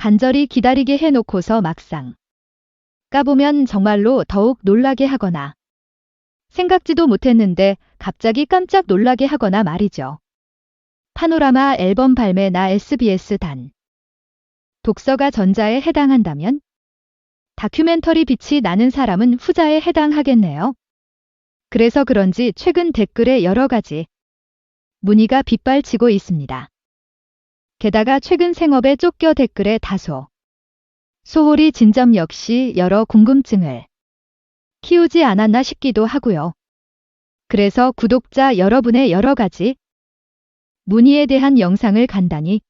간절히 기다리게 해놓고서 막상 까보면 정말로 더욱 놀라게 하거나 생각지도 못했는데 갑자기 깜짝 놀라게 하거나 말이죠. 파노라마 앨범 발매 나 SBS 단. 독서가 전자에 해당한다면 다큐멘터리 빛이 나는 사람은 후자에 해당하겠네요. 그래서 그런지 최근 댓글에 여러 가지 문의가 빗발치고 있습니다. 게다가 최근 생업에 쫓겨 댓글에 다소 소홀히 진점 역시 여러 궁금증을 키우지 않았나 싶기도 하고요. 그래서 구독자 여러분의 여러 가지 문의에 대한 영상을 간단히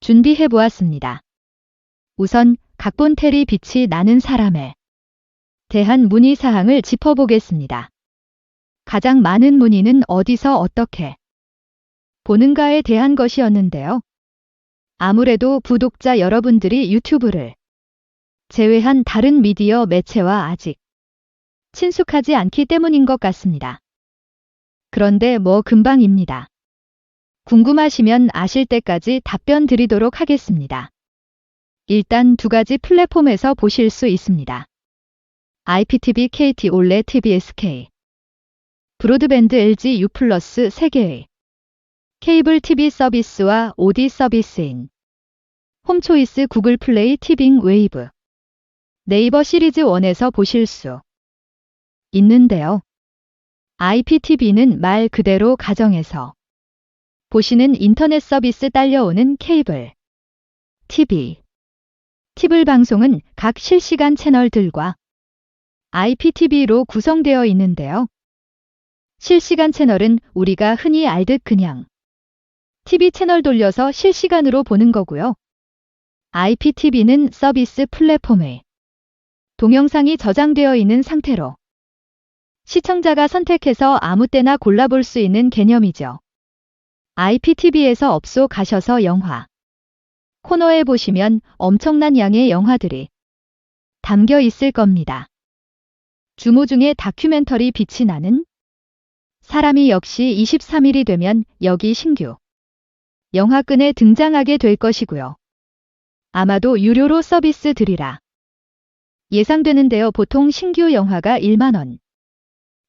준비해 보았습니다. 우선 각본 테리 빛이 나는 사람에 대한 문의 사항을 짚어보겠습니다. 가장 많은 문의는 어디서 어떻게 보는가에 대한 것이었는데요. 아무래도 구독자 여러분들이 유튜브를 제외한 다른 미디어 매체와 아직 친숙하지 않기 때문인 것 같습니다. 그런데 뭐 금방입니다. 궁금하시면 아실 때까지 답변 드리도록 하겠습니다. 일단 두 가지 플랫폼에서 보실 수 있습니다. IPTV, KT 올레 TBSK, 브로드밴드 LG U 플러스 3개의 케이블 TV 서비스와 OD 서비스인 홈초이스 구글 플레이 티빙 웨이브 네이버 시리즈 1에서 보실 수 있는데요. IPTV는 말 그대로 가정에서 보시는 인터넷 서비스 딸려오는 케이블 TV 티블 방송은 각 실시간 채널들과 IPTV로 구성되어 있는데요. 실시간 채널은 우리가 흔히 알듯 그냥 TV 채널 돌려서 실시간으로 보는 거고요. IPTV는 서비스 플랫폼에 동영상이 저장되어 있는 상태로 시청자가 선택해서 아무 때나 골라볼 수 있는 개념이죠. IPTV에서 업소 가셔서 영화 코너에 보시면 엄청난 양의 영화들이 담겨 있을 겁니다. 주모 중에 다큐멘터리 빛이 나는 사람이 역시 23일이 되면 여기 신규 영화끈에 등장하게 될 것이고요. 아마도 유료로 서비스 드리라. 예상되는데요. 보통 신규 영화가 1만원.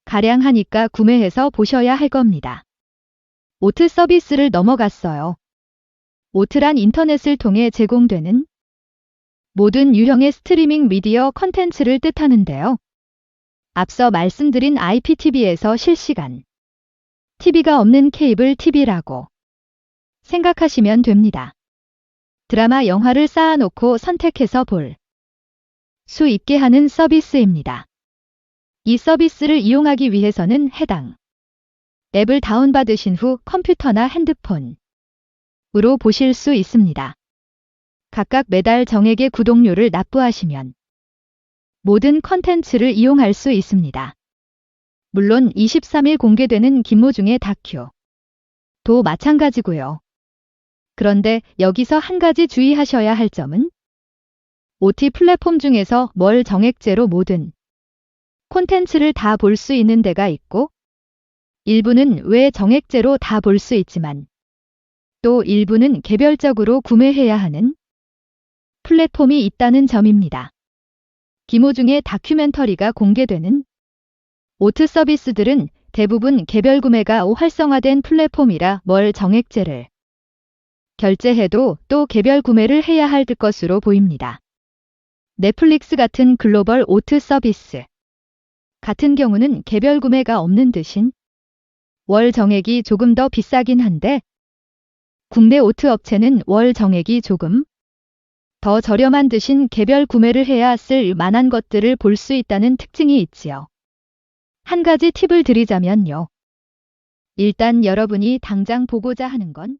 가량 하니까 구매해서 보셔야 할 겁니다. 오트 서비스를 넘어갔어요. 오트란 인터넷을 통해 제공되는 모든 유형의 스트리밍 미디어 컨텐츠를 뜻하는데요. 앞서 말씀드린 IPTV에서 실시간 TV가 없는 케이블 TV라고 생각하시면 됩니다. 드라마 영화를 쌓아놓고 선택해서 볼 수 있게 하는 서비스입니다. 이 서비스를 이용하기 위해서는 해당 앱을 다운받으신 후 컴퓨터나 핸드폰으로 보실 수 있습니다. 각각 매달 정액의 구독료를 납부하시면 모든 컨텐츠를 이용할 수 있습니다. 물론 23일 공개되는 김모중의 다큐 도 마찬가지고요. 그런데 여기서 한 가지 주의하셔야 할 점은 OT 플랫폼 중에서 뭘 정액제로 모든 콘텐츠를 다 볼 수 있는 데가 있고 일부는 왜 정액제로 다 볼 수 있지만 또 일부는 개별적으로 구매해야 하는 플랫폼이 있다는 점입니다. 기모중의 다큐멘터리가 공개되는 오트 서비스들은 대부분 개별 구매가 활성화된 플랫폼이라 뭘 정액제를 결제해도 또 개별 구매를 해야 할 것으로 보입니다. 넷플릭스 같은 글로벌 오트 서비스 같은 경우는 개별 구매가 없는 듯인 월 정액이 조금 더 비싸긴 한데 국내 오트 업체는 월 정액이 조금 더 저렴한 듯인 개별 구매를 해야 쓸 만한 것들을 볼 수 있다는 특징이 있지요. 한 가지 팁을 드리자면요. 일단 여러분이 당장 보고자 하는 건